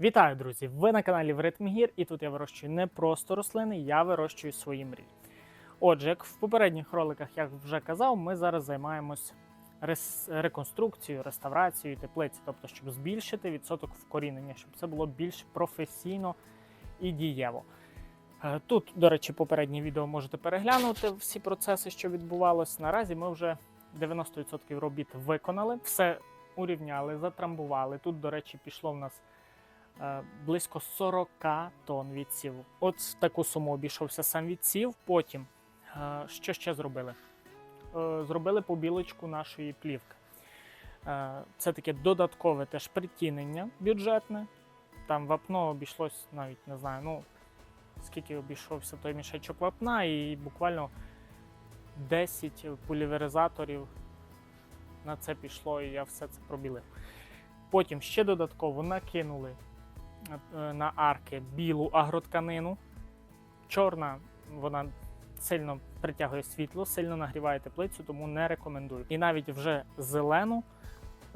Вітаю, друзі! Ви на каналі В Ритм Гір, і тут я вирощую не просто рослини, я вирощую свої мрії. Отже, як в попередніх роликах я вже казав, ми зараз займаємось реконструкцією, реставрацією теплиці, тобто, щоб збільшити відсоток вкорінення, щоб це було більш професійно і дієво. Е, Тут, до речі, попереднє відео можете переглянути всі процеси, що відбувалось. Наразі ми вже 90% робіт виконали, все урівняли, затрамбували. Тут, до речі, пішло в нас близько 40 тонн відсіву. От таку суму обійшовся сам відсів. Потім е, що ще зробили? Е, Зробили побілочку нашої плівки. Е, Це таке додаткове теж притінення бюджетне. Там вапно обійшлось навіть не знаю, ну скільки обійшовся той мішечок вапна, і буквально 10 поліверизаторів на це пішло, і я все це пробілив. Потім ще додатково накинули е, на арки білу агротканину. Чорна, вона сильно притягує світло, сильно нагріває теплицю, тому не рекомендую. І навіть вже зелену.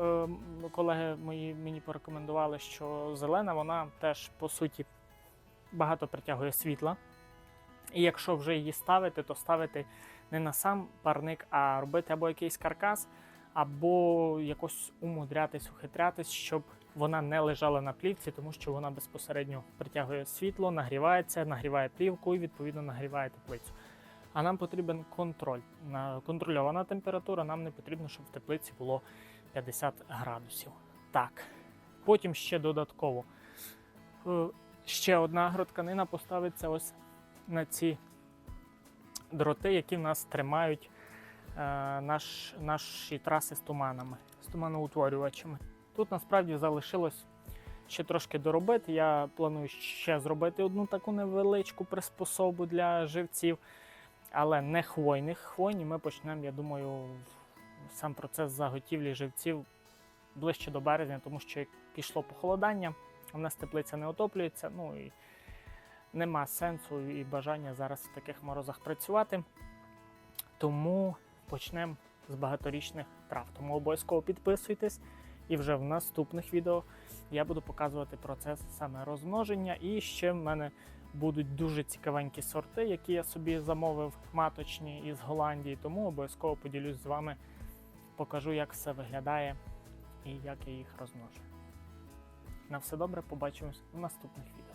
е, Колеги мої мені порекомендували, що зелена вона теж по суті багато притягує світла. І якщо вже її ставити, то ставити не на сам парник, а робити або якийсь каркас, або якось умудрятись, ухитрятись, щоб вона не лежала на плівці, тому що вона безпосередньо притягує світло, нагрівається, нагріває плівку і відповідно нагріває теплицю. А нам потрібен контроль. Контрольована температура, нам не потрібно, щоб в теплиці було 50 градусів. Так. Потім ще додатково. е, Ще одна агротканина поставиться ось на ці дроти, які в нас тримають наш, наші траси з туманами, з туманоутворювачами. Тут насправді залишилось ще трошки доробити. Я планую ще зробити одну таку невеличку приспособу для живців, але не хвойних. Хвойні ми почнемо, я думаю, сам процес заготівлі живців ближче до березня, тому що як пішло похолодання, у нас теплиця не отоплюється. Ну і нема сенсу і бажання зараз в таких морозах працювати. Тому почнемо з багаторічних трав. Тому обов'язково підписуйтесь, і вже в наступних відео я буду показувати процес саме розмноження. І ще в мене будуть дуже цікавенькі сорти, які я собі замовив маточні із Голландії. Тому обов'язково поділюсь з вами, покажу, як все виглядає і як я їх розмножу. На все добре, побачимось в наступних відео.